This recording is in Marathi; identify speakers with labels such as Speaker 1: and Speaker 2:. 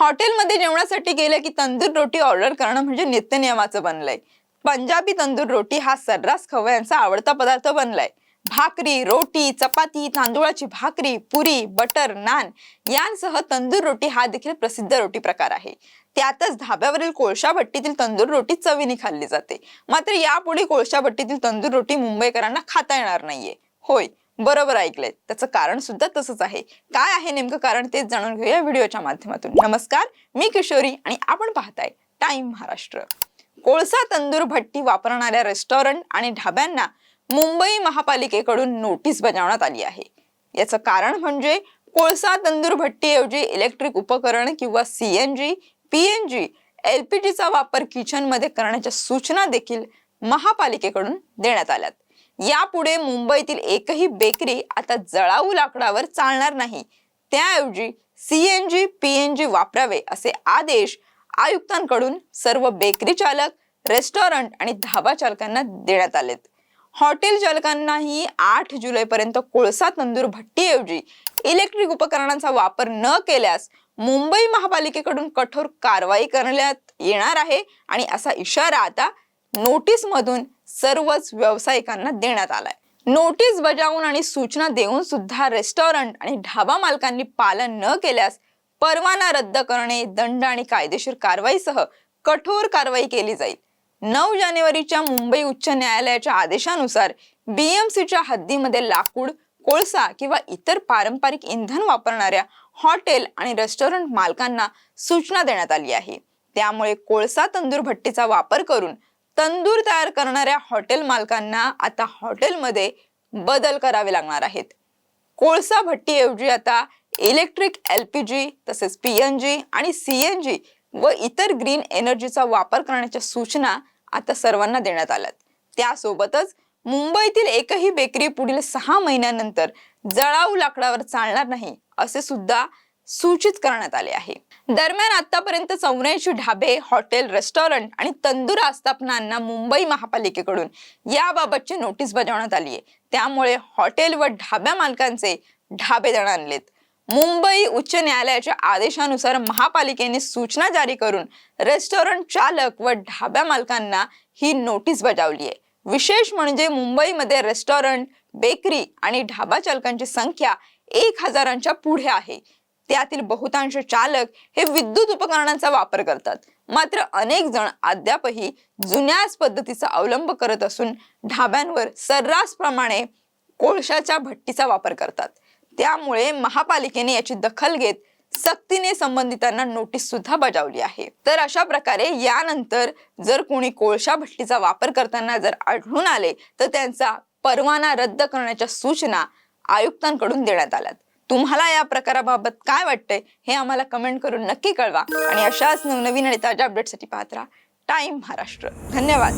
Speaker 1: हॉटेलमध्ये जेवणासाठी गेलं की तंदूर रोटी ऑर्डर करणं म्हणजे नित्यनियमाचं बनलंय. पंजाबी तंदूर रोटी हा सर्रास खवयांचा आवडता पदार्थ बनलाय. भाकरी रोटी चपाती तांदूळाची भाकरी पुरी बटर नान यांसह तंदूर रोटी हा देखील प्रसिद्ध रोटी प्रकार आहे. त्यातच धाब्यावरील कोळशा भट्टीतील तंदूर रोटी चवीने खाल्ली जाते. मात्र यापुढे कोळशा भट्टीतील तंदूर रोटी मुंबईकरांना खाता येणार नाहीये. होय बरोबर ऐकलंय. त्याचं कारण सुद्धा तसंच आहे. काय आहे नेमकं कारण तेच जाणून घेऊया व्हिडिओच्या माध्यमातून. नमस्कार मी किशोरी आणि आपण पाहताय टाइम महाराष्ट्र. कोळसा तंदूर भट्टी वापरणाऱ्या रेस्टॉरंट आणि ढाब्यांना मुंबई महापालिकेकडून नोटीस बजावण्यात आली आहे. याचं कारण म्हणजे कोळसा तंदूर भट्टीऐवजी इलेक्ट्रिक उपकरण किंवा सीएनजी पीएनजी एलपीजीचा वापर किचनमध्ये करण्याच्या सूचना देखील महापालिकेकडून देण्यात आल्यात. यापुढे मुंबईतील एकही बेकरी आता जळाऊ लाकडावर चालणार नाही. त्याऐवजी सीएनजी पीएनजी वापरावे असे आदेश आयुक्तांकडून सर्व बेकरी चालक रेस्टॉरंट आणि धाबा चालकांना देण्यात आलेत. हॉटेल चालकांनाही आठ जुलैपर्यंत कोळसा तंदूर भट्टीऐवजी इलेक्ट्रिक उपकरणांचा वापर न केल्यास मुंबई महापालिकेकडून कठोर कारवाई करण्यात येणार आहे आणि असा इशारा आता नोटीसमधून सर्वच व्यावसायिकांना देण्यात आलाय. नोटीस बजावून आणि सूचना देऊन सुद्धा रेस्टॉरंट आणि ढाबा मालकांनी पालन न केल्यास परवाना रद्द करणे दंड आणि कायदेशीर कारवाईसह कठोर कारवाई केली जाईल. नऊ जानेवारीच्या मुंबई उच्च न्यायालयाच्या आदेशानुसार बीएमसीच्या हद्दीमध्ये लाकूड कोळसा किंवा इतर पारंपरिक इंधन वापरणाऱ्या हॉटेल आणि रेस्टॉरंट मालकांना सूचना देण्यात आली आहे. त्यामुळे कोळसा तंदूर भट्टीचा वापर करून तंदूर तयार करणाऱ्या हॉटेल मालकांना आता हॉटेलमध्ये बदल करावे लागणार आहेत. कोळसा भट्टीऐवजी आता इलेक्ट्रिक एलपीजी तसेच पीएनजी आणि सी एन जी व इतर ग्रीन एनर्जीचा वापर करण्याच्या सूचना आता सर्वांना देण्यात आल्यात. त्यासोबतच मुंबईतील एकही बेकरी पुढील सहा महिन्यानंतर जळाऊ लाकडावर चालणार नाही असे सुद्धा सूचित करण्यात आले आहे. दरम्यान आतापर्यंत चौऱ्याऐंशी ढाबे हॉटेल रेस्टॉरंट आणि तंदूर आस्थापनांना मुंबई महापालिकेकडून याबाबतची नोटीस बजावण्यात आली आहे. त्यामुळे हॉटेल व ढाब्या मालकांचे ढाबे आणलेत. मुंबई उच्च न्यायालयाच्या आदेशानुसार महापालिकेने सूचना जारी करून रेस्टॉरंट चालक व ढाब्या मालकांना ही नोटीस बजावली आहे. विशेष म्हणजे मुंबईमध्ये रेस्टॉरंट बेकरी आणि ढाबा चालकांची संख्या एक हजारांच्या पुढे आहे. त्यातील बहुतांश चालक हे विद्युत उपकरणांचा वापर करतात. मात्र अनेक जण अद्यापही जुन्याच पद्धतीचा अवलंब करत असून ढाब्यांवर सर्रासप्रमाणे कोळशाच्या भट्टीचा वापर करतात. त्यामुळे महापालिकेने याची दखल घेत सक्तीने संबंधितांना नोटीस सुद्धा बजावली आहे. तर अशा प्रकारे यानंतर जर कोणी कोळशा भट्टीचा वापर करताना जर आढळून आले तर त्यांचा परवाना रद्द करण्याच्या सूचना आयुक्तांकडून देण्यात आल्यात. तुम्हाला या प्रकाराबाबत काय वाटतंय हे आम्हाला कमेंट करून नक्की कळवा. आणि अशाच नवनवीन आणि ताज्या अपडेटसाठी पाहत राहा. टाइम महाराष्ट्र. धन्यवाद.